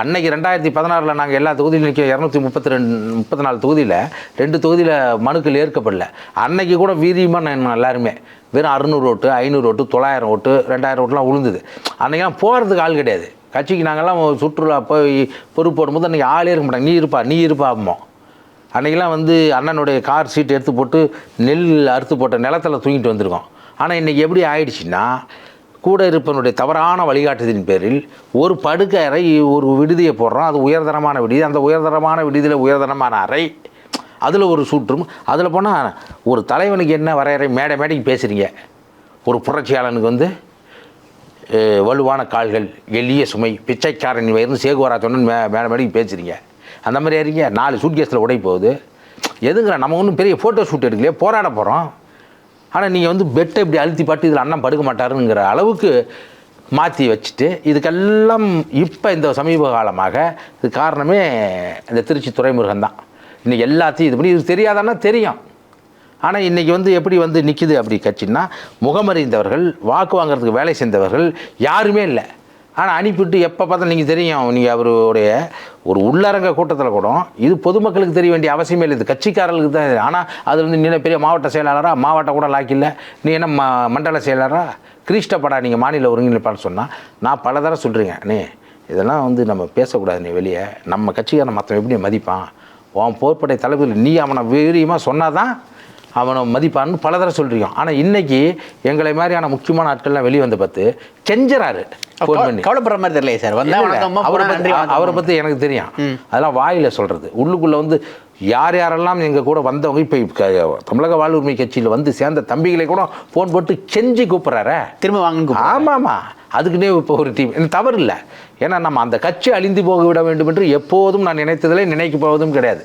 அன்னைக்கு ரெண்டாயிரத்தி பதினாறில் நாங்கள் எல்லா தொகுதியிலும் நிற்க இரநூத்தி முப்பத்தி ரெண்டு முப்பத்தி நாலு தொகுதியில் ரெண்டு தொகுதியில் மனுக்கள் ஏற்கப்படல. அன்னைக்கு கூட வீரியமாக நான் எல்லாருமே வெறும் அறுநூறு ஓட்டு ஐநூறு ஓட்டு தொள்ளாயிரம் ஓட்டு ரெண்டாயிரம் ஓட்டுலாம் உளுந்தது அன்றைக்கெல்லாம் போகிறதுக்கு ஆள் கிடையாது. கட்சிக்கு நாங்கள்லாம் சுற்றுலா போய் பொறுப்பு போடும்போது அன்றைக்கி ஆளே இருக்க மாட்டாங்க. நீ இருப்பா நீ இருப்பா அம்மோ. அன்றைக்கெல்லாம் வந்து அண்ணனுடைய கார் சீட் எடுத்து போட்டு நெல் அறுத்து போட்ட நிலத்தில் தூங்கிட்டு வந்திருக்கோம். ஆனால் இன்றைக்கி எப்படி ஆயிடுச்சுன்னா கூட இருப்பவனுடைய தவறான வழிகாட்டுதலின் பேரில் ஒரு படுக்கை அறை ஒரு விடுதியை போடுறோம் அது உயர்தரமான விடுதி. அந்த உயர்தரமான விடுதியில் உயர்தரமான அறை. அதில் ஒரு சூற்றும். அதில் போனால் ஒரு தலைவனுக்கு என்ன வரையறை? மேடை மேடைக்கு பேசுகிறீங்க ஒரு புரட்சியாளனுக்கு வந்து வலுவான கால்கள் எளிய சுமை பிச்சைக்காரன் வயிறு சேகுவரா சொன்னு மே மேடை மேடைக்கு பேசுகிறீங்க அந்த மாதிரி அறிங்க நாலு சூட்கேஸில் உடை போகுது எதுங்கிற நம்ம ஒன்றும் பெரிய ஃபோட்டோ ஷூட் எடுக்கலையே? போராட போகிறோம் ஆனால் நீங்கள் வந்து பெட்டை இப்படி அழுத்தி பாட்டு இதில் அண்ணன் படுக்க மாட்டாருங்கிற அளவுக்கு மாற்றி வச்சுட்டு இதுக்கெல்லாம் இப்போ இந்த சமீப காலமாக இது காரணமே இந்த திருச்சி துறைமுருகன் தான். இன்றைக்கி எல்லாத்தையும் இது பண்ணி இது தெரியாதான்னா தெரியும். ஆனால் இன்றைக்கி வந்து எப்படி வந்து நிற்கிது அப்படி கட்சின்னா முகமறிந்தவர்கள் வாக்கு வாங்குறதுக்கு வேலை செஞ்சவர்கள் யாருமே இல்லை. ஆனால் அனுப்பிவிட்டு எப்போ பார்த்தா நீங்கள் தெரியும் நீங்கள் அவருடைய ஒரு உள்ளரங்க கூட்டத்தில் கூட இது பொதுமக்களுக்கு தெரிய வேண்டிய அவசியமே இல்லை. இது கட்சிக்காரர்களுக்கு தான் ஆனால் அது வந்து நீ பெரிய மாவட்ட செயலாளரா மாவட்ட கூட லாக்கில்ல நீ என்ன ம மண்டல செயலாளரா? கிரீஷ்டப்படா நீங்கள் மாநில ஒருங்கிணைப்பான்னு சொன்னால் நான் பல தடவை சொல்கிறீங்க நீ இதெல்லாம் வந்து நம்ம பேசக்கூடாது நீ வெளியே. நம்ம கட்சிக்காரன் மற்றவன் எப்படி மதிப்பான்? உன் போர்ப்படை தளபதி நீ அவனை வீரியமாக சொன்னாதான் அவனை மதிப்பான்னு பல தடவை சொல்கிறீங்க ஆனால் இன்னைக்கு எங்களை மாதிரியான முக்கியமான ஆட்கள்லாம் வெளியே வந்த பார்த்து கெஞ்சறாரு. ஃபோன் பண்ணி. கவலைப்படுற மாதிரி தெரியல சார்? அவரை வணக்கம். அவரை பற்றி எனக்கு தெரியும். அதெல்லாம் வாயில சொல்கிறது உள்ளுக்குள்ளே வந்து யார் யாரெல்லாம் எங்கள் கூட வந்தவங்க இப்போ தமிழக வாழ்வுரிமை கட்சியில் வந்து சேர்ந்த தம்பிகளை கூட ஃபோன் போட்டு கெஞ்சி கூப்பிட்றாரே. திரும்ப வாங்கன்னு கூப்பிடுறாரு. ஆமாம். ஆமாம் அதுக்குன்னே இப்போ ஒரு டீம் எனக்கு தவறு இல்லை ஏன்னா நம்ம அந்த கட்சி அழிந்து போக விட வேண்டும் என்று எப்போதும் நான் நினைத்ததில்லை நினைக்க போவதும் கிடையாது.